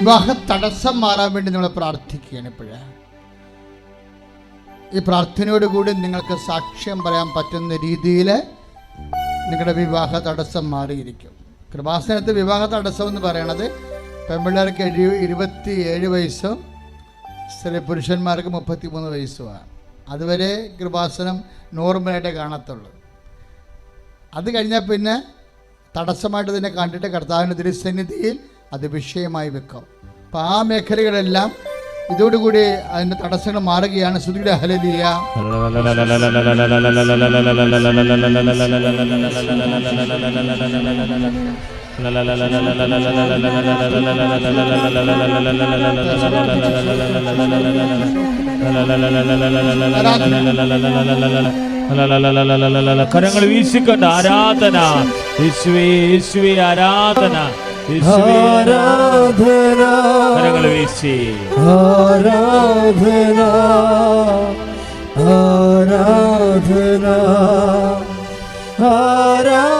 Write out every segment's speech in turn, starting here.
വിവാഹ തടസ്സം മാറാൻ വേണ്ടി നമ്മൾ പ്രാർത്ഥിക്കുകയാണ് ഇപ്പോഴേ. ഈ പ്രാർത്ഥനയോടുകൂടി നിങ്ങൾക്ക് സാക്ഷ്യം പറയാൻ പറ്റുന്ന രീതിയിൽ നിങ്ങളുടെ വിവാഹ തടസ്സം മാറിയിരിക്കും. കൃപാസനത്ത് വിവാഹ തടസ്സം എന്ന് പറയണത് പെൺപിള്ളേർക്ക് എഴു ഇരുപത്തി ഏഴ് വയസ്സും സ്ത്രീ പുരുഷന്മാർക്ക് മുപ്പത്തി മൂന്ന് വയസ്സുമാണ്. അതുവരെ കൃപാസനം നോർമലായിട്ടേ കാണത്തുള്ളൂ. അത് കഴിഞ്ഞാൽ പിന്നെ തടസ്സമായിട്ട് തന്നെ കണ്ടിട്ട് കർത്താവിന്റെ തിരുസന്നിധിയിൽ അത് വിഷയമായി വെക്കാം. അപ്പം ആ മേഖലകളെല്ലാം ഇതോടുകൂടി അതിന്റെ തടസ്സങ്ങൾ മാറുകയാണ്. ശ്രുതിയുടെ ഹലലിയ കരങ്ങൾ വീശിക്കൊണ്ട് ആരാധന. യേശുവേ യേശുവേ ആരാധന. ആരാധന കരങ്ങൾ വീശി ആരാധന ആരാധന ആരാധന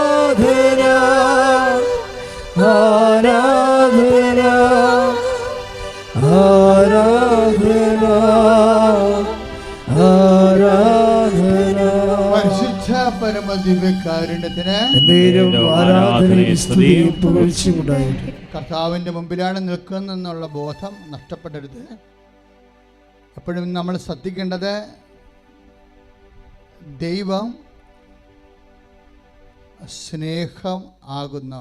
കർത്താവിന്റെ മുമ്പിലാണ് നിൽക്കുന്നതെന്നുള്ള ബോധം നഷ്ടപ്പെടരുത്. എപ്പോഴും നമ്മൾ ശ്രദ്ധിക്കേണ്ടത് ദൈവം സ്നേഹം ആകുന്ന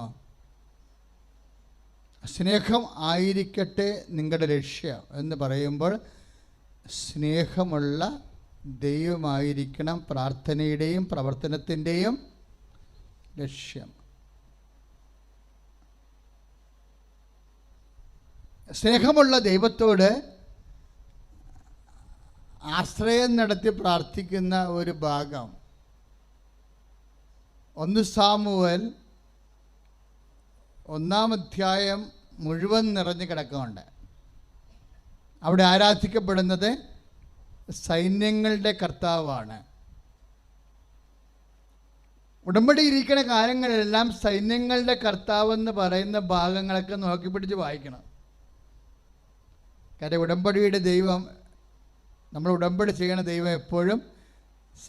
സ്നേഹം ആയിരിക്കട്ടെ നിങ്ങളുടെ ലക്ഷ്യം എന്ന് പറയുമ്പോൾ സ്നേഹമുള്ള ദൈവമായിരിക്കണം പ്രാർത്ഥനയുടെയും പ്രവർത്തനത്തിന്റെയും ലക്ഷ്യം. സ്നേഹമുള്ള ദൈവത്തോട് ആശ്രയം നടത്തി പ്രാർത്ഥിക്കുന്ന ഒരു ഭാഗം. ഒന്ന് സാമുവൽ ഒന്നാം അധ്യായം മുഴുവൻ നിറഞ്ഞു കിടക്കുന്നുണ്ട്. അവിടെ ആരാധിക്കപ്പെടുന്നത് സൈന്യങ്ങളുടെ കർത്താവാണ്. ഉടമ്പടി ഇരിക്കുന്ന കാര്യങ്ങളെല്ലാം സൈന്യങ്ങളുടെ കർത്താവ് എന്ന് പറയുന്ന ഭാഗങ്ങളൊക്കെ നോക്കി പിടിച്ച് വായിക്കണം. കാര്യം ഉടമ്പടിയുടെ ദൈവം നമ്മൾ ഉടമ്പടി ചെയ്യണ ദൈവം എപ്പോഴും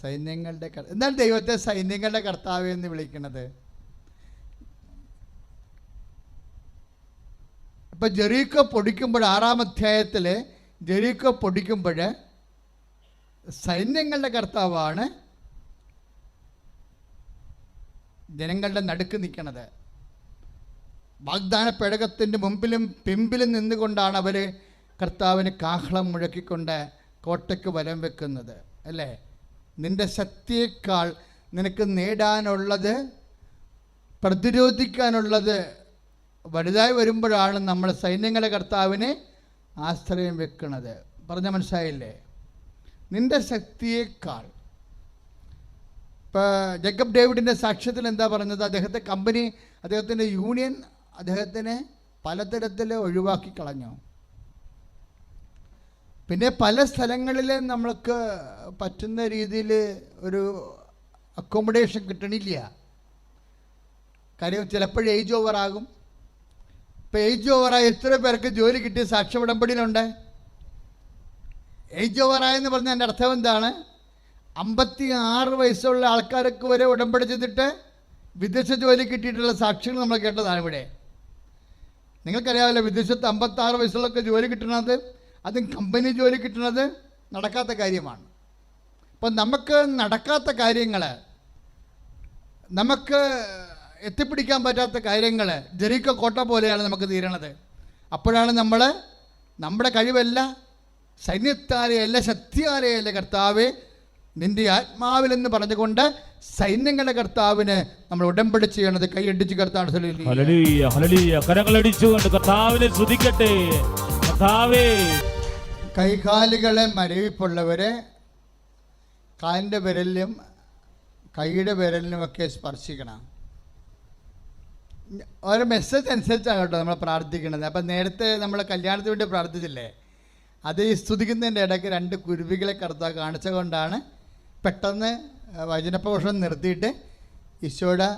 സൈന്യങ്ങളുടെ എന്നാൽ ദൈവത്തെ സൈന്യങ്ങളുടെ കർത്താവ് എന്ന് വിളിക്കുന്നത്? ഇപ്പം ജെറീക്കോ പൊടിക്കുമ്പോൾ ആറാം അധ്യായത്തിൽ ജെറീക്കോ പൊടിക്കുമ്പോൾ സൈന്യങ്ങളുടെ കർത്താവാണ് ജനങ്ങളുടെ നടുക്ക് നിൽക്കണത്. വാഗ്ദാന പേടകത്തിന്റെ മുമ്പിലും പിമ്പിലും നിന്നുകൊണ്ടാണ് അവർ കർത്താവിന് കാഹളം മുഴക്കിക്കൊണ്ട് കോട്ടയ്ക്ക് വലം വെക്കുന്നത്. അല്ലേ? നിന്റെ ശക്തിയേക്കാൾ നിനക്ക് നേടാനുള്ളത് പ്രതിരോധിക്കാനുള്ളത് വലുതായി വരുമ്പോഴാണ് നമ്മൾ സൈന്യങ്ങളെ കർത്താവിനെ ആശ്രയം വെക്കുന്നത്. പറഞ്ഞ മനസ്സിലായില്ലേ? നിന്റെ ശക്തിയേക്കാൾ. ഇപ്പോൾ ജേക്കബ് ഡേവിഡിന്റെ സാക്ഷ്യത്തിൽ എന്താ പറഞ്ഞത്? അദ്ദേഹത്തെ കമ്പനി അദ്ദേഹത്തിന്റെ യൂണിയൻ അദ്ദേഹത്തിനെ പലതരത്തിൽ ഒഴിവാക്കി കളഞ്ഞു. പിന്നെ പല സ്ഥലങ്ങളിൽ നമ്മൾക്ക് പറ്റുന്ന രീതിയിൽ ഒരു അക്കോമഡേഷൻ കിട്ടണില്ല. കാര്യം ചിലപ്പോൾ ഏജ് ഓവറാകും ഇപ്പോൾ ഏജ് ഓവറായി എത്ര പേർക്ക് ജോലി കിട്ടിയ സാക്ഷ്യ ഉടമ്പടിയിലുണ്ട്. ഏജ് ഓവറായെന്ന് പറഞ്ഞാൽ എന്റെ അർത്ഥം എന്താണ്? അമ്പത്തി ആറ് വയസ്സുള്ള ആൾക്കാർക്ക് വരെ ഉടമ്പടി ചെയ്തിട്ട് വിദേശ ജോലി കിട്ടിയിട്ടുള്ള സാക്ഷികൾ നമ്മൾ കേട്ടതാണ് ഇവിടെ. നിങ്ങൾക്കറിയാമല്ലോ വിദേശത്ത് അമ്പത്താറ് വയസ്സുള്ളൊക്കെ ജോലി കിട്ടുന്നത് അതും കമ്പനി ജോലി കിട്ടുന്നത് നടക്കാത്ത കാര്യമാണ്. അപ്പം നമുക്ക് നടക്കാത്ത കാര്യങ്ങൾ നമുക്ക് എത്തിപ്പിടിക്കാൻ പറ്റാത്ത കാര്യങ്ങൾ ജെറിക്ക കോട്ട പോലെയാണ് നമുക്ക് തീരണത്. അപ്പോഴാണ് നമ്മൾ നമ്മുടെ കഴിവല്ല സൈന്യത്താരെയല്ല ശക്തിയാരെയല്ല കർത്താവെ നിന്റെ ആത്മാവിലെന്ന് പറഞ്ഞുകൊണ്ട് സൈന്യങ്ങളുടെ കർത്താവിന് നമ്മൾ ഉടമ്പടി ചെയ്യണത് കൈയടിച്ച് കർത്താവ് കരങ്ങളടിച്ചുകൊണ്ട് കർത്താവിനെ ശ്രദ്ധിക്കട്ടെ കർത്താവേ. കൈകാലുകളെ മരവിപ്പുള്ളവരെ കാലിന്റെ വിരലിലും കൈയുടെ വിരലിനുമൊക്കെ സ്പർശിക്കണം. ഓരോ മെസ്സേജ് അനുസരിച്ചാണ് കേട്ടോ നമ്മൾ പ്രാർത്ഥിക്കുന്നത്. അപ്പം നേരത്തെ നമ്മൾ കല്യാണത്തിന് വേണ്ടി പ്രാർത്ഥിച്ചില്ലേ? അത് സ്തുതിക്കുന്നതിന്റെ ഇടയ്ക്ക് രണ്ട് കുരുവികളെ കറുത്ത കാണിച്ചുകൊണ്ടാണ് പെട്ടെന്ന് വചനപ്രഘോഷണം നിർത്തിയിട്ട് ഈശോയുടെ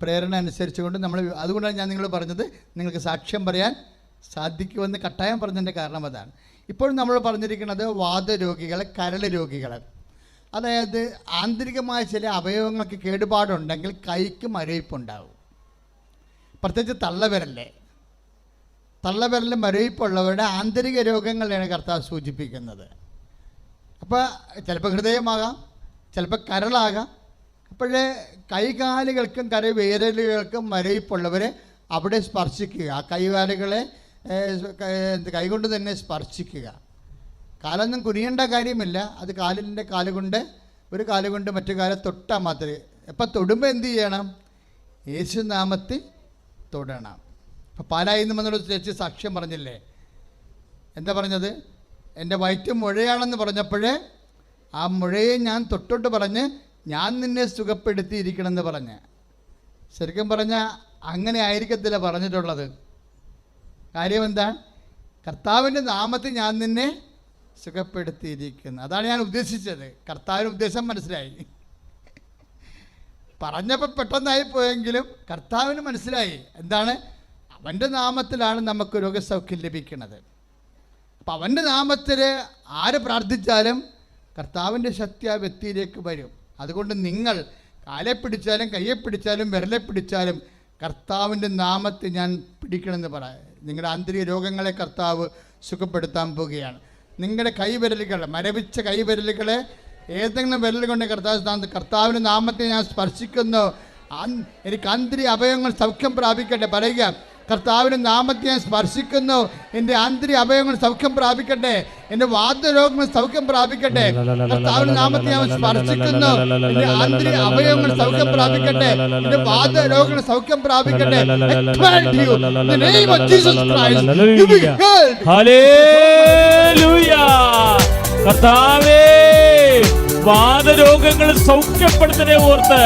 പ്രേരണ അനുസരിച്ചുകൊണ്ട് നമ്മൾ അതുകൊണ്ടാണ് ഞാൻ നിങ്ങൾ പറഞ്ഞത് നിങ്ങൾക്ക് സാക്ഷ്യം പറയാൻ സാധിക്കുമെന്ന് കട്ടായം പറഞ്ഞതിന്റെ കാരണം അതാണ്. ഇപ്പോഴും നമ്മൾ പറഞ്ഞിരിക്കുന്നത് വാദരോഗികൾ കരൾ രോഗികൾ അതായത് ആന്തരികമായ ചില അവയവങ്ങൾക്ക് കേടുപാടുണ്ടെങ്കിൽ കൈക്ക് മരവിപ്പുണ്ടാവും പ്രത്യേകിച്ച് തള്ളവിരല്ലേ? തള്ളവിരലിൽ മരവിപ്പുള്ളവരുടെ ആന്തരിക രോഗങ്ങളെയാണ് കർത്താവ് സൂചിപ്പിക്കുന്നത്. അപ്പോൾ ചിലപ്പോൾ ഹൃദയമാകാം ചിലപ്പോൾ കരളാകാം. അപ്പോഴേ കൈകാലുകൾക്കും കരവേരലുകൾക്കും മരവിപ്പുള്ളവരെ അവിടെ സ്പർശിക്കുക. ആ കൈകാലുകളെ കൈകൊണ്ട് തന്നെ സ്പർശിക്കുക. കാലൊന്നും കുനിയേണ്ട കാര്യമില്ല. അത് കാലിന്റെ കാലുകൊണ്ട് ഒരു കാലുകൊണ്ട് മറ്റു കാലം തൊട്ടാൽ മാത്രമേ. എപ്പോൾ തൊടുമ്പോൾ എന്ത് ചെയ്യണം? യേശുനാമത്തിൽ തൊടണം. പാലായിൽ നിന്ന് വന്നൊരു ചേച്ചി സാക്ഷ്യം പറഞ്ഞില്ലേ? എന്താ പറഞ്ഞത്? എന്റെ വയറ്റ് മുഴയാണെന്ന് പറഞ്ഞപ്പോഴേ ആ മുഴയെ ഞാൻ തൊട്ടോട്ട് പറഞ്ഞ് ഞാൻ നിന്നെ സുഖപ്പെടുത്തിയിരിക്കണമെന്ന് പറഞ്ഞ്. ശരിക്കും പറഞ്ഞാൽ അങ്ങനെ ആയിരിക്കത്തില്ല പറഞ്ഞിട്ടുള്ളത്. കാര്യം എന്താ? കർത്താവിന്റെ നാമത്തിൽ ഞാൻ നിന്നെ സുഖപ്പെടുത്തിയിരിക്കുന്നു. അതാണ് ഞാൻ ഉദ്ദേശിച്ചത്. കർത്താവിന്റെ ഉദ്ദേശം മനസ്സിലായി. പറഞ്ഞപ്പോൾ പെട്ടെന്നായി പോയെങ്കിലും കർത്താവിന് മനസ്സിലായി. എന്താണ്? അവന്റെ നാമത്തിലാണ് നമുക്ക് രോഗസൗഖ്യം ലഭിക്കുന്നത്. അപ്പം അവന്റെ നാമത്തിൽ ആര് പ്രാർത്ഥിച്ചാലും കർത്താവിന്റെ ശക്തി ആ വ്യക്തിയിലേക്ക് വരും. അതുകൊണ്ട് നിങ്ങൾ കാലെ പിടിച്ചാലും കയ്യെ പിടിച്ചാലും വിരലെ പിടിച്ചാലും കർത്താവിന്റെ നാമത്തെ ഞാൻ പിടിക്കണമെന്ന് പറയാം. നിങ്ങളുടെ ആന്തരിക രോഗങ്ങളെ കർത്താവ് സുഖപ്പെടുത്താൻ പോവുകയാണ്. നിങ്ങളുടെ കൈവിരലുകൾ മരവിച്ച കൈവിരലുകളെ ഏതെങ്കിലും വിരൽ കൊണ്ട് കർത്താവ് കർത്താവിന്റെ നാമത്തെ ഞാൻ സ്പർശിക്കുന്നു. എനിക്ക് ആന്തരിക അഭയങ്ങൾ സൗഖ്യം പ്രാപിക്കട്ടെ പറയുക. കർത്താവിന്റെ നാമത്തെ ഞാൻ സ്പർശിക്കുന്നു. എന്റെ ആന്തരിക അവയവങ്ങൾ സൗഖ്യം പ്രാപിക്കട്ടെ. എന്റെ വാദ്യരോഗങ്ങൾ സൗഖ്യം പ്രാപിക്കട്ടെ. കർത്താവിന്റെ നാമത്തെ ഞാൻ സ്പർശിക്കുന്നു. എന്റെ ആന്തരിക അവയവങ്ങൾ സൗഖ്യം പ്രാപിക്കട്ടെ. എന്റെ വാദ്യരോഗങ്ങൾ സൗഖ്യം പ്രാപിക്കട്ടെ. കർത്താവേ വാദരോഗങ്ങൾ സൗഖ്യപ്പെടുത്തനെ ഓർത്ത്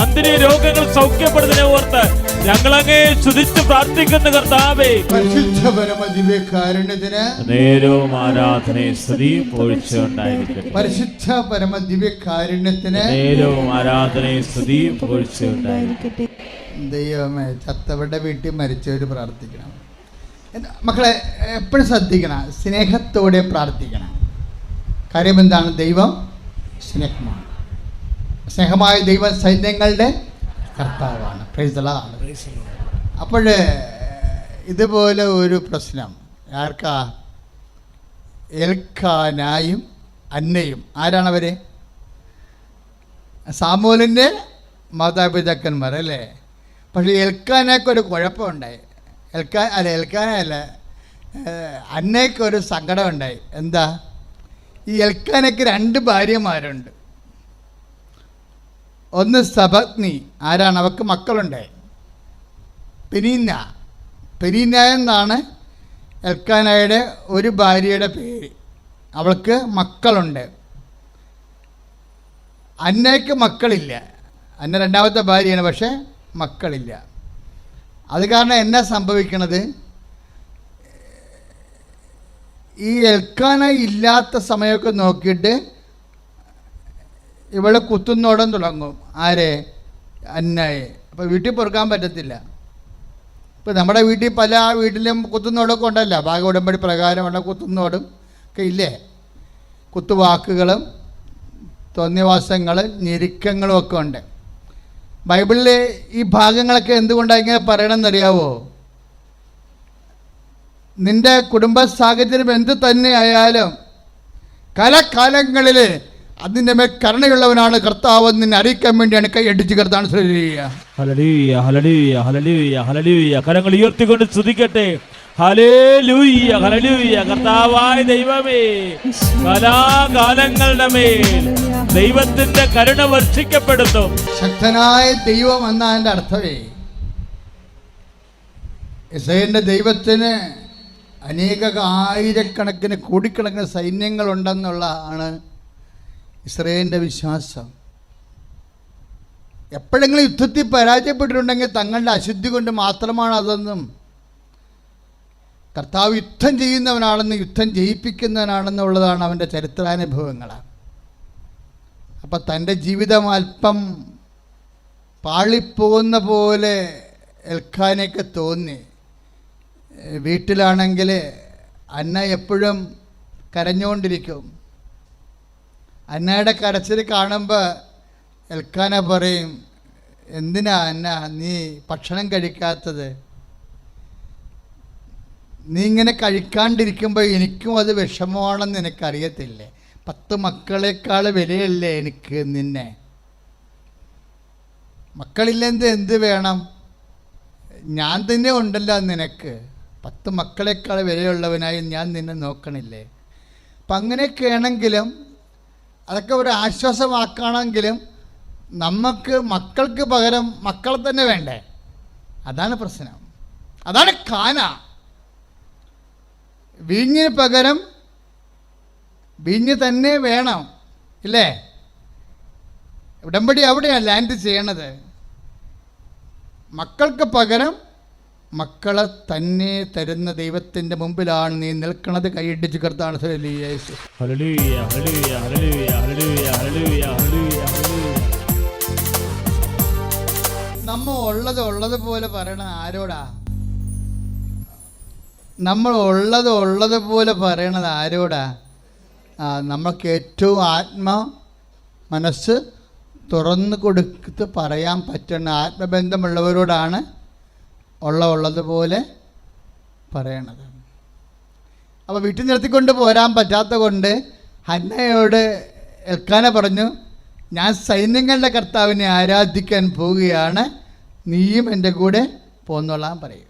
അന്തിരി രോഗങ്ങൾ സൗഖ്യപ്പെടുത്തിനെ ഓർത്ത് ഞങ്ങളങ്ങേ ചുതിച്ച് പ്രാർത്ഥിക്കുന്ന കർത്താവേ. പരിശുദ്ധ പരമ ദിവ്യകാരുണ്യത്തിന് നേരവും ആരാധനയെ സ്തുതിയും പൊഴിച്ചുണ്ടായിരിക്കട്ടെ പരിശുദ്ധ പരമദിവ്യകാരുണ്യത്തിന് നേരോ നേരവും ആരാധനയെ സ്തുതിയും പൊഴിച്ചുണ്ടായിരിക്കട്ടെ ദൈവമേ ചത്തവരുടെ വീട്ടിൽ മരിച്ചവർ പ്രാർത്ഥിക്കണം. മക്കളെ എപ്പോഴും ശ്രദ്ധിക്കണം. സ്നേഹത്തോടെ പ്രാർത്ഥിക്കണം. കാര്യം എന്താണ്? ദൈവം സ്നേഹമാണ്. സ്നേഹമായ ദൈവ സൈന്യങ്ങളുടെ കർത്താവാണ് പ്രൈസലാണ് അപ്പോൾ ഇതുപോലെ ഒരു പ്രശ്നം. ആർക്കാ? ഏൽക്കാനായും അന്നയും. ആരാണവര് സാമൂലിന്റെ മാതാപിതാക്കന്മാർ അല്ലേ? പക്ഷേ എൽക്കാനൊക്കെ ഒരു കുഴപ്പമുണ്ടായി. ഏൽക്കാൻ അല്ല എൽക്കാനല്ല അന്നയ്ക്കൊരു സങ്കടമുണ്ടായി. എന്താ? ഈ എൽക്കാനയ്ക്ക് രണ്ട് ഭാര്യമാരുണ്ട്. ഒന്ന് സഭഗ്നി ആരാണ്? അവക്ക് മക്കളുണ്ട്. പെരീന പെരീന എന്നാണ് എൽക്കാനായുടെ ഒരു ഭാര്യയുടെ പേര്. അവൾക്ക് മക്കളുണ്ട്. അന്നയ്ക്ക് മക്കളില്ല. അന്ന രണ്ടാമത്തെ ഭാര്യയാണ് പക്ഷേ മക്കളില്ല. അത് കാരണം എന്നാ സംഭവിക്കണത്? ഈ എൽക്കാന ഇല്ലാത്ത സമയമൊക്കെ നോക്കിയിട്ട് ഇവളെ കുത്തുന്നോടം തുടങ്ങും. ആരെ? അന്നയെ. അപ്പോൾ വീട്ടിൽ പൊറുക്കാൻ പറ്റത്തില്ല. ഇപ്പോൾ നമ്മുടെ വീട്ടിൽ പല വീട്ടിലും കുത്തുന്നോടൊക്കെ ഉണ്ടല്ല. ഭാഗ ഉടമ്പടി പ്രകാരമുള്ള കുത്തുന്നോടും ഒക്കെ ഇല്ലേ? കുത്തുവാക്കുകളും തോന്നിവാസങ്ങൾ ഞെരുക്കങ്ങളും ഒക്കെ ഉണ്ട്. ബൈബിളിൽ ഈ ഭാഗങ്ങളൊക്കെ എന്തുകൊണ്ടാണ് ഇങ്ങനെ പറയണമെന്നറിയാവോ നിന്റെ കുടുംബ സാഹചര്യം എന്ത് തന്നെ ആയാലും കലകാലങ്ങളിൽ അതിന്റെ മേൽ കരുണയുള്ളവനാണ് കർത്താവ് നിന്നെ അറിയിക്കാൻ വേണ്ടിയാണ് കൈ അടിച്ച് കർത്താൻ കരങ്ങൾ ഉയർത്തിക്കൊണ്ട് സ്തുതിക്കട്ടെ. കർത്താവായ ദൈവമേ കലാകാലങ്ങളുടെ മേൽ ദൈവത്തിന്റെ കരുണ വർഷിക്കപ്പെടുന്നു. ശക്തനായ ദൈവം എന്നതിന്റെ അർത്ഥമേ. ഇസൈന്റെ ദൈവത്തിന് അനേക ആയിരക്കണക്കിന് കോടിക്കണക്കിന് സൈന്യങ്ങളുണ്ടെന്നുള്ള ആണ് ഇസ്രയേലിന്റെ വിശ്വാസം. എപ്പോഴെങ്കിലും യുദ്ധത്തിൽ പരാജയപ്പെട്ടിട്ടുണ്ടെങ്കിൽ തങ്ങളുടെ അശുദ്ധി കൊണ്ട് മാത്രമാണ് അതെന്നും കർത്താവ് യുദ്ധം ചെയ്യുന്നവനാണെന്ന് യുദ്ധം ജയിപ്പിക്കുന്നവനാണെന്നുള്ളതാണ് അവന്റെ ചരിത്രാനുഭവങ്ങൾ അപ്പം തന്റെ ജീവിതം അല്പം പാളിപ്പോകുന്ന പോലെ എൽക്കാനൊക്കെ തോന്നി. വീട്ടിലാണെങ്കിൽ അന്ന എപ്പോഴും കരഞ്ഞുകൊണ്ടിരിക്കും. അന്നയുടെ കരച്ചിൽ കാണുമ്പോൾ എൽക്കാന പറയും എന്തിനാ അന്ന? നീ ഭക്ഷണം കഴിക്കാത്തത്. നീ ഇങ്ങനെ കഴിക്കാണ്ടിരിക്കുമ്പോൾ എനിക്കും അത് വിഷമമാണെന്ന് എനിക്കറിയത്തില്ലേ പത്ത് മക്കളെക്കാൾ വിലയല്ലേ എനിക്ക് നിന്നെ. മക്കളില്ലെന്ത് എന്ത് വേണം? ഞാൻ തന്നെ ഉണ്ടല്ലോ നിനക്ക്. പത്ത് മക്കളെക്കാൾ വിലയുള്ളവനായി ഞാൻ നിന്നെ നോക്കണില്ലേ? അപ്പം അങ്ങനെയൊക്കെ ആണെങ്കിലും അതൊക്കെ ഒരു ആശ്വാസമാക്കണമെങ്കിലും നമുക്ക് മക്കൾക്ക് പകരം മക്കളെ തന്നെ വേണ്ടേ? അതാണ് പ്രശ്നം. അതാണ് കാന വീഞ്ഞിന് പകരം വീഞ്ഞ് തന്നെ വേണം ഇല്ലേ? ഉടമ്പടി അവിടെയാണ് ലാൻഡ് ചെയ്യണത്. മക്കൾക്ക് പകരം മക്കളെ തന്നെ തരുന്ന ദൈവത്തിന്റെ മുമ്പിലാണ് നീ നിൽക്കുന്നത് കൈയിട്ട് കർത്താണ് യേശു. ഉള്ളത് ഉള്ളത് പോലെ പറയണ ആരോടാ? നമ്മൾ ഉള്ളത് ഉള്ളത് പോലെ പറയണത് ആരോടാ? നമ്മൾക്ക് ഏറ്റവും ആത്മ മനസ്സ് തുറന്നു കൊടുത്ത് പറയാൻ പറ്റുന്ന ആത്മബന്ധമുള്ളവരോടാണ് ഉള്ള ഉള്ളതുപോലെ പറയണത്. അപ്പോൾ വീട്ടിൽ നിർത്തിക്കൊണ്ട് പോരാൻ പറ്റാത്ത കൊണ്ട് ഹന്നയോട് എൽക്കാന പറഞ്ഞു ഞാൻ സൈന്യങ്ങളുടെ കർത്താവിനെ ആരാധിക്കാൻ പോവുകയാണ്. നീയും എന്റെ കൂടെ പോന്നോളാൻ പറയും.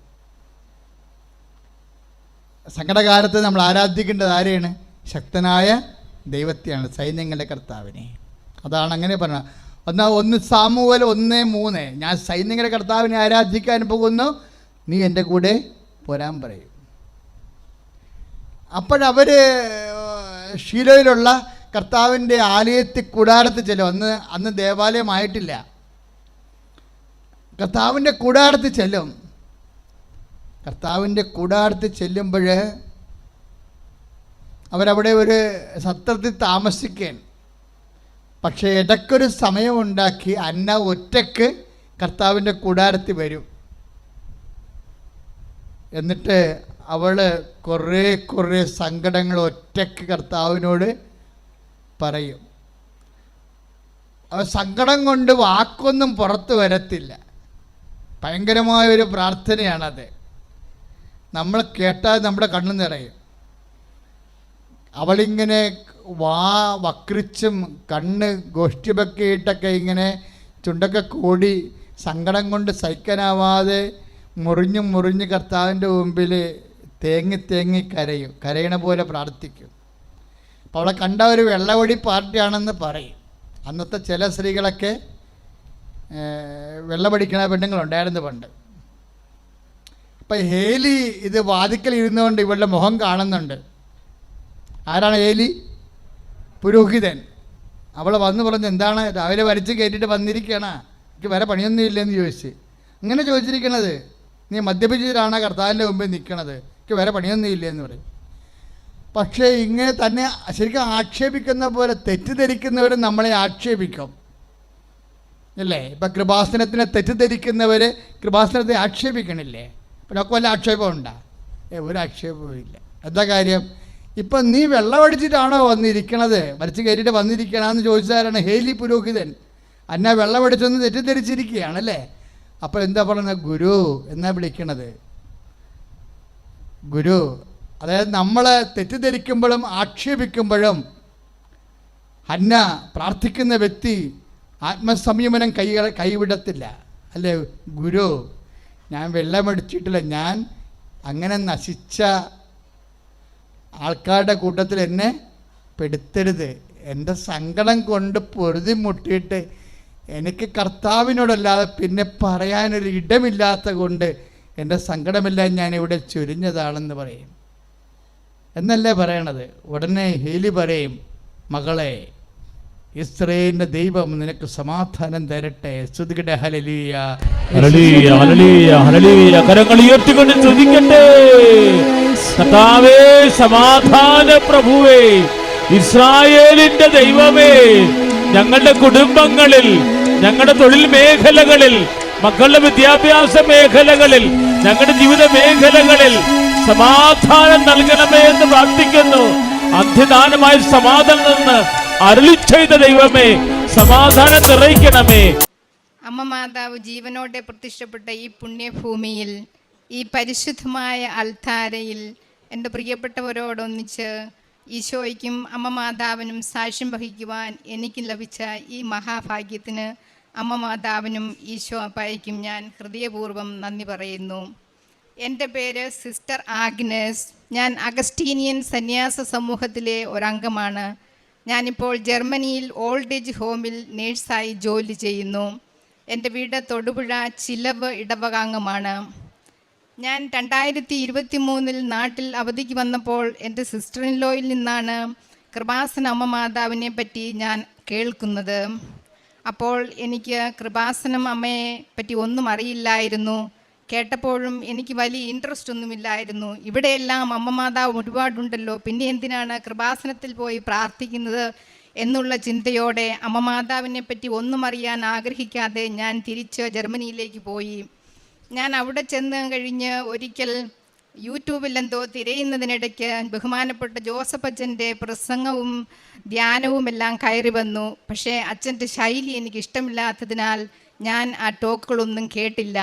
സങ്കടകാലത്ത് നമ്മൾ ആരാധിക്കേണ്ടത് ആരെയാണ്? ശക്തനായ ദൈവത്തെയാണ് സൈന്യങ്ങളുടെ കർത്താവിനെ. അതാണ് അങ്ങനെ പറഞ്ഞത്. ഒന്നാ ഒന്ന് സാമുവൽ ഒന്ന് മൂന്ന്. ഞാൻ സൈന്യങ്ങളുടെ കർത്താവിനെ ആരാധിക്കാൻ പോകുന്നു. നീ എന്റെ കൂടെ പോരാൻ പറയും. അപ്പോഴവർ ഷീലോയിലുള്ള കർത്താവിന്റെ ആലയത്തിൽ കൂടാരത്തിൽ ചെല്ലും. അന്ന് അന്ന് ദേവാലയമായിട്ടില്ല. കർത്താവിന്റെ കൂടാരത്തിൽ ചെല്ലും. കർത്താവിന്റെ കൂടാരത്തിൽ ചെല്ലുമ്പോൾ അവരവിടെ ഒരു സത്രത്തിൽ താമസിക്കാൻ. പക്ഷേ ഇടയ്ക്കൊരു സമയമുണ്ടാക്കി അന്ന ഒറ്റയ്ക്ക് കർത്താവിന്റെ കൂടാരത്തിൽ വരും. എന്നിട്ട് അവൾ കുറേ കുറേ സങ്കടങ്ങൾ ഒറ്റയ്ക്ക് കർത്താവിനോട് പറയും. അവ സങ്കടം കൊണ്ട് വാക്കൊന്നും പുറത്തു വരത്തില്ല. ഭയങ്കരമായ ഒരു പ്രാർത്ഥനയാണത്. നമ്മൾ കേട്ടാൽ നമ്മുടെ കണ്ണു നിറയും. അവളിങ്ങനെ വാ വക്രിച്ചും കണ്ണ് ഗോഷ്ഠിപൊക്കെ ഇട്ടൊക്കെ ഇങ്ങനെ ചുണ്ടൊക്കെ കൂടി സങ്കടം കൊണ്ട് സഹിക്കാനാവാതെ മുറിഞ്ഞു മുറിഞ്ഞ് കർത്താവിന്റെ മുമ്പിൽ തേങ്ങി തേങ്ങി കരയും കരയണ പോലെ പ്രാർത്ഥിക്കും. അപ്പോൾ അവളെ കണ്ട ഒരു വെള്ളവടി പാർട്ടിയാണെന്ന് പറയും. അന്നത്തെ ചില സ്ത്രീകളൊക്കെ വെള്ളമടിക്കണ പെണ്ണുങ്ങളുണ്ടായിരുന്നു പണ്ട്. അപ്പം ഹേലി ഇത് വാതിക്കൽ ഇരുന്നുകൊണ്ട് ഇവളുടെ മുഖം കാണുന്നുണ്ട്. ആരാണ് ഹേലി? പുരോഹിതൻ. അവൾ വന്ന് പറഞ്ഞ് എന്താണ്? രാവിലെ വരച്ച് കയറ്റിയിട്ട് വന്നിരിക്കുകയാണ് എനിക്ക് വേറെ പണിയൊന്നും ഇല്ലെന്ന് ചോദിച്ച്. ഇങ്ങനെ ചോദിച്ചിരിക്കണത് നീ മദ്യപിച്ചിട്ടാണ് കർത്താവിന്റെ മുമ്പിൽ നിൽക്കണത് എനിക്ക് വേറെ പണിയൊന്നും ഇല്ലെന്ന് പറയും. പക്ഷേ ഇങ്ങനെ തന്നെ ശരിക്കും ആക്ഷേപിക്കുന്ന പോലെ തെറ്റിദ്ധരിക്കുന്നവർ നമ്മളെ ആക്ഷേപിക്കും. അല്ലേ ഇപ്പം കൃപാസനത്തിനെ തെറ്റിദ്ധരിക്കുന്നവർ കൃപാസനത്തെ ആക്ഷേപിക്കണില്ലേ? അപ്പം ഒക്കെ വല്ല ആക്ഷേപമുണ്ടോ? ഒരു ആക്ഷേപവും ഇല്ല എന്താ കാര്യം? ഇപ്പം നീ വെള്ളമടിച്ചിട്ടാണോ വന്നിരിക്കണത്? മരിച്ചു കയറ്റിയിട്ട് വന്നിരിക്കണമെന്ന് ചോദിച്ചാലാണ് ഹേലി പുരോഹിതൻ. അന്ന വെള്ളമടിച്ചൊന്ന് തെറ്റിദ്ധരിച്ചിരിക്കുകയാണല്ലേ? അപ്പോൾ എന്താ പറയുന്നത് ഗുരു എന്നാ വിളിക്കണത്? ഗുരു അതായത് നമ്മൾ തെറ്റിദ്ധരിക്കുമ്പോഴും ആക്ഷേപിക്കുമ്പോഴും അന്ന പ്രാർത്ഥിക്കുന്ന വ്യക്തി ആത്മസംയമനം കൈ കൈവിടത്തില്ല. അല്ലേ? ഗുരു ഞാൻ വെള്ളമടിച്ചിട്ടില്ല ഞാൻ അങ്ങനെ നശിച്ച ആൾക്കാരുടെ കൂട്ടത്തിൽ എന്നെ പെടുത്തരുത്. എന്റെ സങ്കടം കൊണ്ട് പൊരുതി മുട്ടിയിട്ട് എനിക്ക് കർത്താവിനോടല്ലാതെ പിന്നെ പറയാനൊരു ഇടമില്ലാത്ത കൊണ്ട് എന്റെ സങ്കടമെല്ലാം ഞാൻ ഇവിടെ ചൊരിഞ്ഞതാണെന്ന് പറയും. എന്നല്ലേ പറയണത്? ഉടനെ ഹീലി പറയും മകളെ ഇസ്രയേലിന്റെ ദൈവം നിനക്ക് സമാധാനം തരട്ടെ. സ്തുതിക്കട്ടെ ഹലലിയ ഹല്ലേലൂയ കരങ്ങൾ ഉയർത്തിക്കൊണ്ട് സ്തുതിക്കട്ടെ കർത്താവേ സമാധാന പ്രഭുവേ ഇസ്രായേലിന്റെ ദൈവമേ ഞങ്ങളുടെ കുടുംബങ്ങളിൽ ഞങ്ങളുടെ തൊഴിൽ മേഖലകളിൽ മക്കളുടെ വിദ്യാഭ്യാസ മേഖലകളിൽ ഞങ്ങളുടെ ജീവിത മേഖലകളിൽ സമാധാനം നൽകണമേ എന്ന് പ്രാർത്ഥിക്കുന്നു. അധ്യദാനമായ സമാധാനം നിന്ന് അരുളി ചെയ്ത ദൈവമേ സമാധാനം നിറയിക്കണമേ. അമ്മ മാതാവ് ജീവനോടെ പ്രത്യക്ഷപ്പെട്ട ഈ പുണ്യഭൂമിയിൽ ഈ പരിശുദ്ധമായ അൽത്താരയിൽ എന്റെ പ്രിയപ്പെട്ടവരോടൊന്നിച്ച് ഈശോയ്ക്കും അമ്മ മാതാവിനും സാക്ഷ്യം വഹിക്കുവാൻ എനിക്ക് ലഭിച്ച ഈ മഹാഭാഗ്യത്തിന് അമ്മ മാതാവിനും ഈശോ അപ്പായ്ക്കും ഞാൻ ഹൃദയപൂർവം നന്ദി പറയുന്നു. എന്റെ പേര് സിസ്റ്റർ ആഗ്നസ്. ഞാൻ അഗസ്റ്റീനിയൻ സന്യാസ സമൂഹത്തിലെ ഒരംഗമാണ്. ഞാനിപ്പോൾ ജർമ്മനിയിൽ ഓൾഡ് ഏജ് ഹോമിൽ നേഴ്സായി ജോലി ചെയ്യുന്നു. എന്റെ വീട് തൊടുപുഴ ചിലവ് ഇടവകാംഗമാണ്. ഞാൻ രണ്ടായിരത്തി ഇരുപത്തി മൂന്നിൽ നാട്ടിൽ അവധിക്ക് വന്നപ്പോൾ എന്റെ സിസ്റ്റർ ലോയിൽ നിന്നാണ് കൃപാസന അമ്മ മാതാവിനെ പറ്റി ഞാൻ കേൾക്കുന്നത്. അപ്പോൾ എനിക്ക് കൃപാസനം അമ്മയെ പറ്റി ഒന്നും അറിയില്ലായിരുന്നു. കേട്ടപ്പോഴും എനിക്ക് വലിയ ഇൻട്രസ്റ്റ് ഒന്നുമില്ലായിരുന്നു. ഇവിടെയെല്ലാം അമ്മ മാതാവ് ഒരുപാടുണ്ടല്ലോ. പിന്നെ എന്തിനാണ് കൃപാസനത്തിൽ പോയി പ്രാർത്ഥിക്കുന്നത് എന്നുള്ള ചിന്തയോടെ അമ്മ മാതാവിനെ പറ്റി ഒന്നും അറിയാൻ ആഗ്രഹിക്കാതെ ഞാൻ തിരിച്ച് ജർമ്മനിയിലേക്ക് പോയി. ഞാൻ അവിടെ ചെന്ന് കഴിഞ്ഞ് ഒരിക്കൽ യൂട്യൂബിൽ എന്തോ തിരയുന്നതിനിടയ്ക്ക് ബഹുമാനപ്പെട്ട ജോസഫ് അച്ഛന്റെ പ്രസംഗവും ധ്യാനവും എല്ലാം കയറി വന്നു. പക്ഷേ അച്ഛന്റെ ശൈലി എനിക്ക് ഇഷ്ടമില്ലാത്തതിനാൽ ഞാൻ ആ ടോക്കുകളൊന്നും കേട്ടില്ല.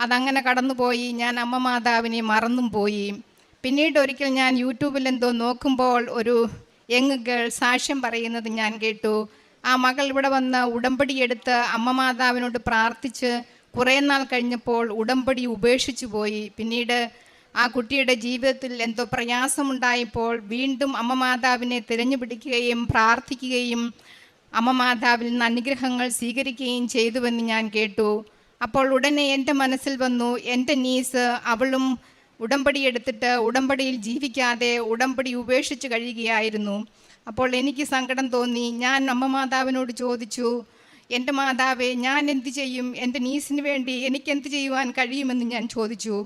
അതങ്ങനെ കടന്നുപോയി. ഞാൻ അമ്മ മാതാവിനെ മറന്നും പോയി. പിന്നീട് ഒരിക്കൽ ഞാൻ യൂട്യൂബിൽ എന്തോ നോക്കുമ്പോൾ ഒരു യങ് ഗേൾ സാക്ഷ്യം പറയുന്നത് ഞാൻ കേട്ടു. ആ മകൾ ഇവിടെ വന്ന് ഉടമ്പടി എടുത്ത് അമ്മ മാതാവിനോട് പ്രാർത്ഥിച്ച് കുറേ നാൾ കഴിഞ്ഞപ്പോൾ ഉടമ്പടി ഉപേക്ഷിച്ചു പോയി. പിന്നീട് ആ കുട്ടിയുടെ ജീവിതത്തിൽ എന്തോ പ്രയാസമുണ്ടായപ്പോൾ വീണ്ടും അമ്മ മാതാവിനെ തിരഞ്ഞു പിടിക്കുകയും പ്രാർത്ഥിക്കുകയും അമ്മ മാതാവിൽ നിന്ന് അനുഗ്രഹങ്ങൾ സ്വീകരിക്കുകയും ചെയ്തുവെന്ന് ഞാൻ കേട്ടു. അപ്പോൾ ഉടനെ എന്റെ മനസ്സിൽ വന്നു എന്റെ നീസ് അവളും ഉടമ്പടി എടുത്തിട്ട് ഉടമ്പടിയിൽ ജീവിക്കാതെ ഉടമ്പടി ഉപേക്ഷിച്ച് കഴിയുകയായിരുന്നു. അപ്പോൾ എനിക്ക് സങ്കടം തോന്നി. ഞാൻ അമ്മ മാതാവിനോട് ചോദിച്ചു എന്റെ മാതാവേ ഞാൻ എന്ത് ചെയ്യും? എന്റെ നീസിന് വേണ്ടി എനിക്ക് എന്ത് ചെയ്യുവാൻ കഴിയുമെന്ന് ഞാൻ ചോദിച്ചു.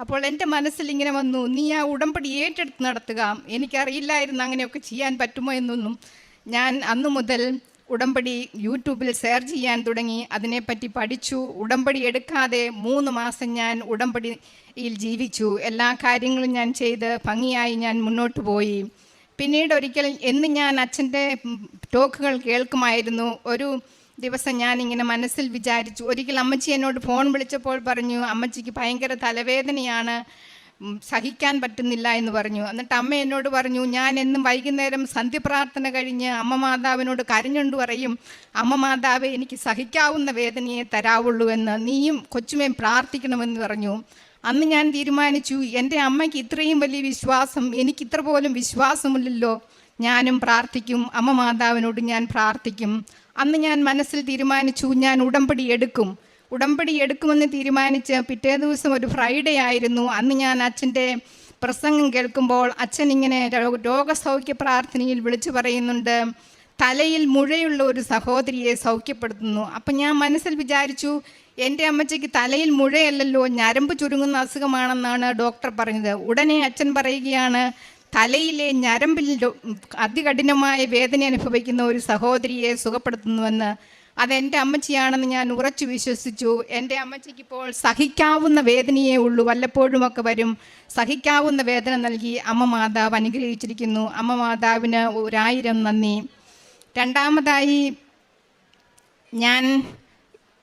അപ്പോൾ എന്റെ മനസ്സിൽ ഇങ്ങനെ വന്നു നീ ആ ഉടമ്പടി ഏറ്റെടുത്ത് നടത്തുക. എനിക്കറിയില്ലായിരുന്നു അങ്ങനെയൊക്കെ ചെയ്യാൻ പറ്റുമോ എന്നൊന്നും. ഞാൻ അന്നു മുതൽ ഉടമ്പടി യൂട്യൂബിൽ സെർച്ച് ചെയ്യാൻ തുടങ്ങി. അതിനെപ്പറ്റി പഠിച്ചു. ഉടമ്പടി എടുക്കാതെ മൂന്ന് മാസം ഞാൻ ഉടമ്പടിയിൽ ജീവിച്ചു. എല്ലാ കാര്യങ്ങളും ഞാൻ ചെയ്ത് ഭംഗിയായി ഞാൻ മുന്നോട്ട് പോയി. പിന്നീട് ഒരിക്കൽ എന്ന് ഞാൻ അച്ഛന്റെ ടോക്കുകൾ കേൾക്കുമായിരുന്നു. ഒരു ദിവസം ഞാൻ ഇങ്ങനെ മനസ്സിൽ വിചാരിച്ചു. ഒരിക്കൽ അമ്മച്ചി എന്നോട് ഫോൺ വിളിച്ചപ്പോൾ പറഞ്ഞു അമ്മച്ചിക്ക് ഭയങ്കര തലവേദനയാണ്. സഹിക്കാൻ പറ്റുന്നില്ല എന്ന് പറഞ്ഞു. എന്നിട്ട് അമ്മ എന്നോട് പറഞ്ഞു ഞാൻ എന്നും വൈകുന്നേരം സന്ധ്യപ്രാർത്ഥന കഴിഞ്ഞ് അമ്മ മാതാവിനോട് കരഞ്ഞുകൊണ്ട് പറയും അമ്മ മാതാവ് എനിക്ക് സഹിക്കാവുന്ന വേദനയെ തരാവുള്ളൂ എന്ന്. നീയും കൊച്ചുമേം പ്രാർത്ഥിക്കണമെന്ന് പറഞ്ഞു. അന്ന് ഞാൻ തീരുമാനിച്ചു എന്റെ അമ്മയ്ക്ക് ഇത്രയും വലിയ വിശ്വാസം എനിക്ക് ഇത്ര പോലും വിശ്വാസമില്ലല്ലോ. ഞാനും പ്രാർത്ഥിക്കും അമ്മ മാതാവിനോട് ഞാൻ പ്രാർത്ഥിക്കും. അന്ന് ഞാൻ മനസ്സിൽ തീരുമാനിച്ചു ഞാൻ ഉടമ്പടി എടുക്കും. ഉടമ്പടി എടുക്കുമെന്ന് തീരുമാനിച്ച് പിറ്റേ ദിവസം ഒരു ഫ്രൈഡേ ആയിരുന്നു. അന്ന് ഞാൻ അച്ഛന്റെ പ്രസംഗം കേൾക്കുമ്പോൾ അച്ഛൻ ഇങ്ങനെ രോഗസൗഖ്യ പ്രാർത്ഥനയിൽ വിളിച്ചു പറയുന്നുണ്ട്. തലയിൽ മുഴയുള്ള ഒരു സഹോദരിയെ സൗഖ്യപ്പെടുത്തുന്നു. അപ്പം ഞാൻ മനസ്സിൽ വിചാരിച്ചു എന്റെ അമ്മച്ചയ്ക്ക് തലയിൽ മുഴയല്ലല്ലോ ഞരമ്പ് ചുരുങ്ങുന്ന അസുഖമാണെന്നാണ് ഡോക്ടർ പറഞ്ഞത്. ഉടനെ അച്ഛൻ പറയുകയാണ് തലയിലെ ഞരമ്പിൽ അതികഠിനമായ വേദന അനുഭവിക്കുന്ന ഒരു സഹോദരിയെ സുഖപ്പെടുത്തുന്നുവെന്ന്. അതെന്റെ അമ്മച്ചിയാണെന്ന് ഞാൻ ഉറച്ചു വിശ്വസിച്ചു. എന്റെ അമ്മച്ചിക്ക് ഇപ്പോൾ സഹിക്കാവുന്ന വേദനയേ ഉള്ളൂ. വല്ലപ്പോഴുമൊക്കെ വരും. സഹിക്കാവുന്ന വേദന നൽകി അമ്മ മാതാവ് അനുഗ്രഹിച്ചിരിക്കുന്നു. അമ്മ മാതാവിന് ഒരായിരം നന്ദി. രണ്ടാമതായി ഞാൻ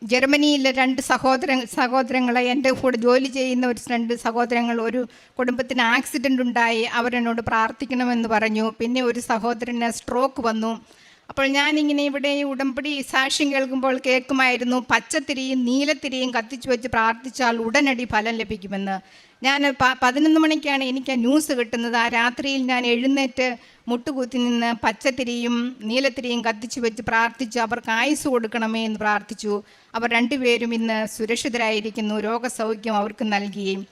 ജർമ്മനിയിലെ രണ്ട് സഹോദര സഹോദരങ്ങളെ എന്റെ കൂടെ ജോലി ചെയ്യുന്ന ഒരു രണ്ട് സഹോദരങ്ങൾ ഒരു കുടുംബത്തിന് ആക്സിഡന്റ് ഉണ്ടായി. അവരെന്നോട് പ്രാർത്ഥിക്കണമെന്ന് പറഞ്ഞു. പിന്നെ ഒരു സഹോദരന് സ്ട്രോക്ക് വന്നു. അപ്പോൾ ഞാനിങ്ങനെ ഇവിടെ ഉടമ്പടി സാക്ഷ്യം കേൾക്കുമ്പോൾ കേൾക്കുമായിരുന്നു പച്ചത്തിരിയും നീലത്തിരിയും കത്തിച്ചു വെച്ച് പ്രാർത്ഥിച്ചാൽ ഉടനടി ഫലം ലഭിക്കുമെന്ന്. ഞാൻ പ- പതിനൊന്ന് മണിക്കാണ് എനിക്ക് ആ ന്യൂസ് കിട്ടുന്നത്. ആ രാത്രിയിൽ ഞാൻ എഴുന്നേറ്റ് മുട്ടുകുത്തി നിന്ന് പച്ചത്തിരിയും നീലത്തിരിയും കത്തിച്ചു വെച്ച് പ്രാർത്ഥിച്ചു അവർക്ക് ആയുസ് കൊടുക്കണമേ എന്ന് പ്രാർത്ഥിച്ചു. അവർ രണ്ടുപേരും ഇന്ന് സുരക്ഷിതരായിരിക്കുന്നു. രോഗസൗഖ്യം അവർക്ക് നൽകി.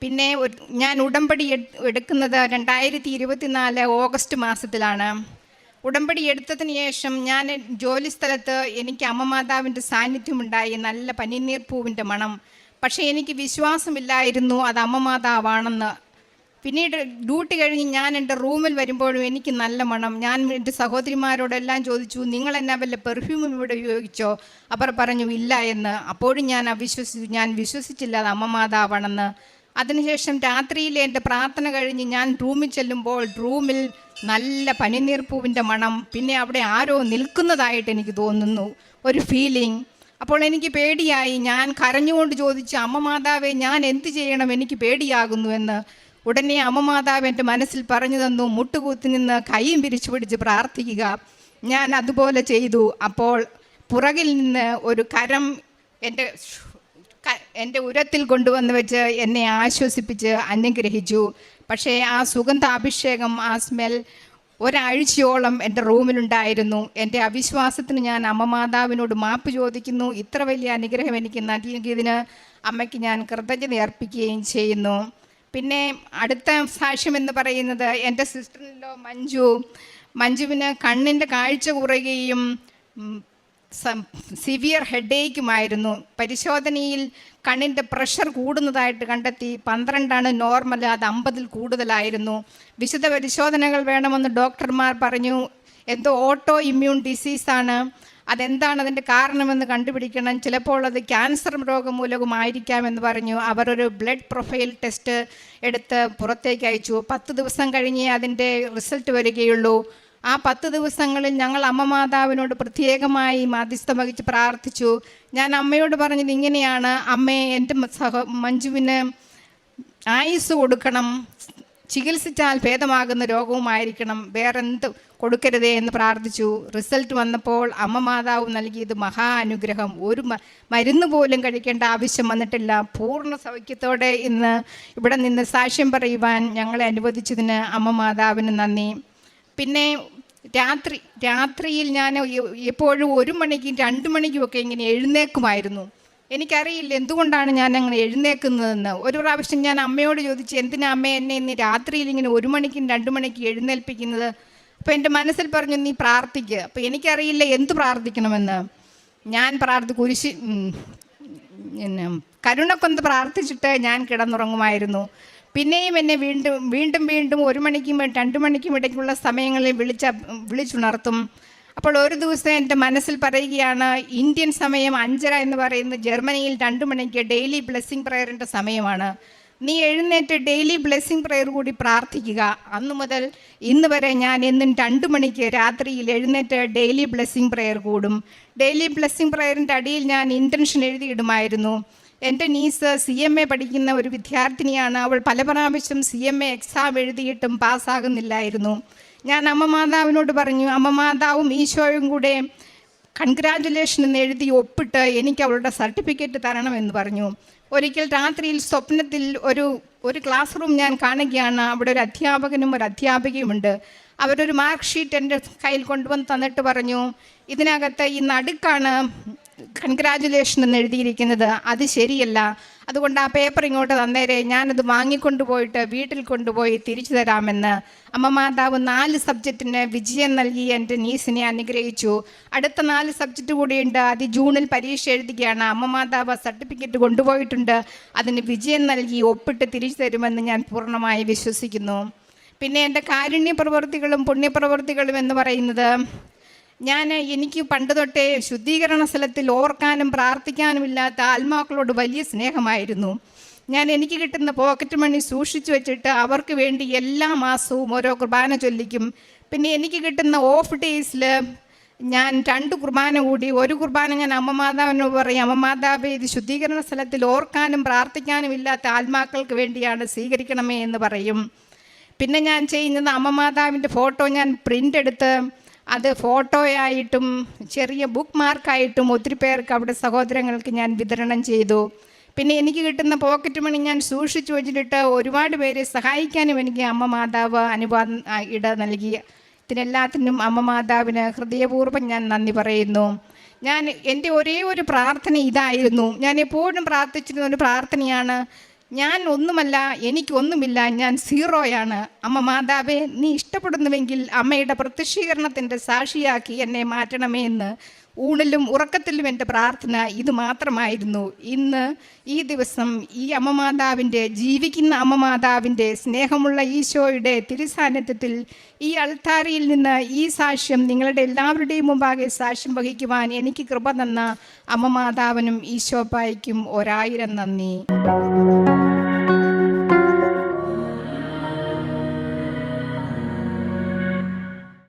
പിന്നെ ഞാൻ ഉടമ്പടി എടുക്കുന്നത് രണ്ടായിരത്തി ഇരുപത്തിനാല് ഓഗസ്റ്റ് മാസത്തിലാണ്. ഉടമ്പടി എടുത്തതിന് ശേഷം ഞാൻ ജോലി സ്ഥലത്ത് എനിക്ക് അമ്മമാതാവിന്റെ സാന്നിധ്യമുണ്ടായി. നല്ല പനിനീർ പൂവിന്റെ മണം. പക്ഷേ എനിക്ക് വിശ്വാസമില്ലായിരുന്നു അത് അമ്മമാതാവാണെന്ന് പിന്നീട് ഡ്യൂട്ടി കഴിഞ്ഞ് ഞാൻ എന്റെ റൂമിൽ വരുമ്പോഴും എനിക്ക് നല്ല മണം. ഞാൻ എന്റെ സഹോദരിമാരോടെല്ലാം ചോദിച്ചു നിങ്ങൾ എന്നാ വല്ല പെർഫ്യൂമും ഇവിടെ ഉപയോഗിച്ചോ? അവർ പറഞ്ഞു ഇല്ല എന്ന്. അപ്പോഴും ഞാൻ അവിശ്വസിച്ചു. ഞാൻ വിശ്വസിച്ചില്ല അത് അമ്മ മാതാവാണെന്ന്. അതിനുശേഷം രാത്രിയിൽ എന്റെ പ്രാർത്ഥന കഴിഞ്ഞ് ഞാൻ റൂമിൽ ചെല്ലുമ്പോൾ റൂമിൽ നല്ല പനിനീർപ്പൂവിന്റെ മണം പിന്നെ അവിടെ ആരോ നിൽക്കുന്നതായിട്ട് എനിക്ക് തോന്നുന്നു ഒരു ഫീലിംഗ് അപ്പോൾ എനിക്ക് പേടിയായി. ഞാൻ കരഞ്ഞുകൊണ്ട് ചോദിച്ചു അമ്മ മാതാവേ ഞാൻ എന്ത് ചെയ്യണം? എനിക്ക് പേടിയാകുന്നു എന്ന്. ഉടനെ അമ്മ മാതാവ് എന്റെ മനസ്സിൽ പറഞ്ഞു തന്നു മുട്ടുകൂത്തി നിന്ന് കൈയും പിരിച്ചു പിടിച്ച് പ്രാർത്ഥിക്കുക. ഞാൻ അതുപോലെ ചെയ്തു. അപ്പോൾ പുറകിൽ നിന്ന് ഒരു കരം എന്റെ എന്റെ ഉരത്തിൽ കൊണ്ടുവന്ന് വെച്ച് എന്നെ ആശ്വസിപ്പിച്ച് അനുഗ്രഹിച്ചു. പക്ഷേ ആ സുഗന്ധാഭിഷേകം ആ സ്മെൽ ഒരാഴ്ചയോളം എന്റെ റൂമിലുണ്ടായിരുന്നു. എന്റെ അവിശ്വാസത്തിന് ഞാൻ അമ്മമാതാവിനോട് മാപ്പ് ചോദിക്കുന്നു. ഇത്ര വലിയ അനുഗ്രഹം എനിക്ക് നൽകിയതിന് അമ്മയ്ക്ക് ഞാൻ കൃതജ്ഞത അർപ്പിക്കുകയും ചെയ്യുന്നു. പിന്നെ അടുത്ത സാക്ഷ്യം എന്ന് പറയുന്നത് എന്റെ സിസ്റ്ററിലോ മഞ്ജു. മഞ്ജുവിന് കണ്ണിന്റെ കാഴ്ച കുറയുകയും സിവിയർ ഹെഡേക്കുമായിരുന്നു പരിശോധനയിൽ കണ്ണിന്റെ പ്രഷർ കൂടുന്നതായിട്ട് കണ്ടെത്തി. പന്ത്രണ്ടാണ് നോർമൽ അത് അമ്പതിൽ കൂടുതലായിരുന്നു. വിശദ പരിശോധനകൾ വേണമെന്ന് ഡോക്ടർമാർ പറഞ്ഞു. എന്തോ ഓട്ടോ ഇമ്മ്യൂൺ ഡിസീസാണ് അതെന്താണ് അതിന്റെ കാരണമെന്ന് കണ്ടുപിടിക്കണം. ചിലപ്പോൾ അത് ക്യാൻസർ രോഗം മൂലവുമായിരിക്കാമെന്ന് പറഞ്ഞു. അവർ ഒരു ബ്ലഡ് പ്രൊഫൈൽ ടെസ്റ്റ് എടുത്ത് പുറത്തേക്ക് അയച്ചു. പത്ത് ദിവസം കഴിഞ്ഞേ അതിന്റെ റിസൾട്ട് വരികയുള്ളൂ. ആ പത്ത് ദിവസങ്ങളിൽ ഞങ്ങൾ അമ്മ മാതാവിനോട് പ്രത്യേകമായി മാധ്യസ്ഥം വഹിച്ച് പ്രാർത്ഥിച്ചു. ഞാൻ അമ്മയോട് പറഞ്ഞത് ഇങ്ങനെയാണ്. അമ്മയെ എന്റെ സഹ മഞ്ജുവിന് ആയുസ് കൊടുക്കണം. ചികിത്സിച്ചാൽ ഭേദമാകുന്ന രോഗവുമായിരിക്കണം. വേറെന്ത് കൊടുക്കരുതേ എന്ന് പ്രാർത്ഥിച്ചു. റിസൾട്ട് വന്നപ്പോൾ അമ്മ മാതാവ് നൽകിയത് മഹാ അനുഗ്രഹം. ഒരു മരുന്ന് പോലും കഴിക്കേണ്ട ആവശ്യം വന്നിട്ടില്ല. പൂർണ സൗഖ്യത്തോടെ ഇന്ന് ഇവിടെ നിന്ന് സാക്ഷ്യം പറയുവാൻ ഞങ്ങളെ അനുവദിച്ചതിന് അമ്മ മാതാവിന് നന്ദി. പിന്നെ രാത്രി രാത്രിയിൽ ഞാൻ എപ്പോഴും ഒരു മണിക്കും രണ്ട് മണിക്കും ഒക്കെ ഇങ്ങനെ എഴുന്നേക്കുമായിരുന്നു. എനിക്കറിയില്ല എന്തുകൊണ്ടാണ് ഞാൻ അങ്ങനെ എഴുന്നേൽക്കുന്നതെന്ന് ഒരു പ്രാവശ്യം ഞാൻ അമ്മയോട് ചോദിച്ചു എന്തിനാ അമ്മ എന്നെ ഇന്ന് രാത്രിയിൽ ഇങ്ങനെ ഒരു മണിക്കും രണ്ട് മണിക്കും എഴുന്നേൽപ്പിക്കുന്നത്? അപ്പോൾ എന്റെ മനസ്സിൽ പറഞ്ഞു നീ പ്രാർത്ഥിക്കുക അപ്പോൾ എനിക്കറിയില്ല എന്ത് പ്രാർത്ഥിക്കണമെന്ന്. ഞാൻ പ്രാർത്ഥി കുരിശി പിന്നെ കരുണക്കൊന്ത് പ്രാർത്ഥിച്ചിട്ട് ഞാൻ കിടന്നുറങ്ങുമായിരുന്നു. പിന്നെയും എന്നെ വീണ്ടും വീണ്ടും വീണ്ടും ഒരു മണിക്കും രണ്ട് മണിക്കും ഇടയ്ക്കുള്ള സമയങ്ങളിൽ വിളിച്ച വിളിച്ചുണർത്തും. അപ്പോൾ ഒരു ദിവസം എന്റെ മനസ്സിൽ പറയുകയാണ് ഇന്ത്യൻ സമയം അഞ്ചര എന്ന് പറയുന്നത് ജർമ്മനിയിൽ രണ്ട് മണിക്ക് ഡെയിലി ബ്ലെസ്സിങ് പ്രയറിന്റെ സമയമാണ്. നീ എഴുന്നേറ്റ് ഡെയിലി ബ്ലെസ്സിങ് പ്രയർ കൂടി പ്രാർത്ഥിക്കുക. അന്നു മുതൽ ഇന്ന് വരെ ഞാൻ എന്നും രണ്ട് മണിക്ക് രാത്രിയിൽ എഴുന്നേറ്റ് ഡെയിലി ബ്ലെസ്സിങ് പ്രയർ കൂടും. ഡെയിലി ബ്ലെസ്സിങ് പ്രയറിന്റെ അടിയിൽ ഞാൻ ഇന്റൻഷൻ എഴുതിയിടുമായിരുന്നു. എന്റെ നീസ് സി എം എ പഠിക്കുന്ന ഒരു വിദ്യാർത്ഥിനിയാണ്. അവൾ പല പ്രാവശ്യം സി എം എ എക്സാം എഴുതിയിട്ടും പാസ്സാകുന്നില്ലായിരുന്നു. ഞാൻ അമ്മ മാതാവിനോട് പറഞ്ഞു അമ്മ മാതാവും ഈശോയും കൂടെ കൺഗ്രാറ്റുലേഷൻ എന്ന് എഴുതി ഒപ്പിട്ട് എനിക്ക് അവളുടെ സർട്ടിഫിക്കറ്റ് തരണമെന്ന് പറഞ്ഞു. ഒരിക്കൽ രാത്രിയിൽ സ്വപ്നത്തിൽ ഒരു ഒരു ക്ലാസ് റൂം ഞാൻ കാണുകയാണ്. അവിടെ ഒരു അധ്യാപകനും ഒരു അധ്യാപികയുമുണ്ട് അവരൊരു മാർക്ക് ഷീറ്റ് എന്റെ കയ്യിൽ കൊണ്ടുവന്ന് തന്നിട്ട് പറഞ്ഞു ഇതിനകത്ത് ഈ നടുക്കാണ് കൺഗ്രാറ്റുലേഷൻ എന്ന് എഴുതിയിരിക്കുന്നത് അത് ശരിയല്ല. അതുകൊണ്ട് ആ പേപ്പർ ഇങ്ങോട്ട് തന്നേരെ. ഞാനത് വാങ്ങിക്കൊണ്ടുപോയിട്ട് വീട്ടിൽ കൊണ്ടുപോയി തിരിച്ചു തരാമെന്ന്. അമ്മ മാതാവ് നാല് സബ്ജക്റ്റിന് വിജയം നൽകി എന്റെ നീസിനെ അനുഗ്രഹിച്ചു. അടുത്ത നാല് സബ്ജക്റ്റ് കൂടിയുണ്ട്. അത് ജൂണിൽ പരീക്ഷ എഴുതുകയാണ്. അമ്മ മാതാവ് സർട്ടിഫിക്കറ്റ് കൊണ്ടുപോയിട്ടുണ്ട്. അതിന് വിജയം നൽകി ഒപ്പിട്ട് തിരിച്ചു തരുമെന്ന് ഞാൻ പൂർണമായി വിശ്വസിക്കുന്നു. പിന്നെ എന്റെ കാരുണ്യ പ്രവൃത്തികളും പുണ്യപ്രവൃത്തികളും എന്ന് പറയുന്നത് ഞാൻ എനിക്ക് പണ്ട് തൊട്ടേ ശുദ്ധീകരണ സ്ഥലത്തിൽ ഓർക്കാനും പ്രാർത്ഥിക്കാനും ഇല്ലാത്ത ആത്മാക്കളോട് വലിയ സ്നേഹമായിരുന്നു. ഞാൻ എനിക്ക് കിട്ടുന്ന പോക്കറ്റ് മണി സൂക്ഷിച്ചു വെച്ചിട്ട് അവർക്ക് വേണ്ടി എല്ലാ മാസവും ഓരോ കുർബാന ചൊല്ലിക്കും. പിന്നെ എനിക്ക് കിട്ടുന്ന ഓഫ് ഡേയ്സിൽ ഞാൻ രണ്ട് കുർബാന കൂടി. ഒരു കുർബാന ഞാൻ അമ്മ പറയും അമ്മ മാതാവ് ഇത് ശുദ്ധീകരണ സ്ഥലത്തിൽ ഓർക്കാനും പ്രാർത്ഥിക്കാനും ഇല്ലാത്ത ആത്മാക്കൾക്ക് വേണ്ടിയാണ് സ്വീകരിക്കണമേ എന്ന് പറയും. പിന്നെ ഞാൻ ചെയ്യുന്നത് അമ്മ മാതാവിന്റെ ഫോട്ടോ ഞാൻ പ്രിന്റ് എടുത്ത് അത് ഫോട്ടോയായിട്ടും ചെറിയ ബുക്ക് മാർക്കായിട്ടും ഒത്തിരി പേർക്ക് അവിടെ സഹോദരങ്ങൾക്ക് ഞാൻ വിതരണം ചെയ്തു. പിന്നെ എനിക്ക് കിട്ടുന്ന പോക്കറ്റ് മണി ഞാൻ സൂക്ഷിച്ചു വെച്ചിട്ട് ഒരുപാട് പേരെ സഹായിക്കാനും എനിക്ക് അമ്മ മാതാവ് അനുവാദം ഇട നൽകി. ഇതിനെല്ലാത്തിനും അമ്മ മാതാവിന് ഹൃദയപൂർവം ഞാൻ നന്ദി പറയുന്നു. ഞാൻ എന്റെ ഒരേ ഒരു പ്രാർത്ഥന ഇതായിരുന്നു. ഞാൻ എപ്പോഴും പ്രാർത്ഥിച്ചിരുന്ന ഒരു പ്രാർത്ഥനയാണ്. ഞാൻ ഒന്നുമല്ല എനിക്കൊന്നുമില്ല ഞാൻ സീറോയാണ്. അമ്മ മാതാവേ നീ ഇഷ്ടപ്പെടുന്നുവെങ്കിൽ അമ്മയുടെ പ്രത്യക്ഷീകരണത്തിന്റെ സാക്ഷിയാക്കി എന്നെ മാറ്റണമേ എന്ന് ഊണിലും ഉറക്കത്തിലും എന്റെ പ്രാർത്ഥന ഇത് മാത്രമായിരുന്നു. ഇന്ന് ഈ ദിവസം ഈ അമ്മമാതാവിന്റെ ജീവിക്കുന്ന അമ്മമാതാവിന്റെ സ്നേഹമുള്ള ഈശോയുടെ തിരുസാന്നിധ്യത്തിൽ ഈ അൾത്താരിയിൽ നിന്ന് ഈ സാക്ഷ്യം നിങ്ങളുടെ എല്ലാവരുടെയും മുമ്പാകെ സാക്ഷ്യം വഹിക്കുവാൻ എനിക്ക് കൃപ തന്ന അമ്മമാതാവിനും ഈശോപ്പായ്ക്കും ഒരായിരം നന്ദി.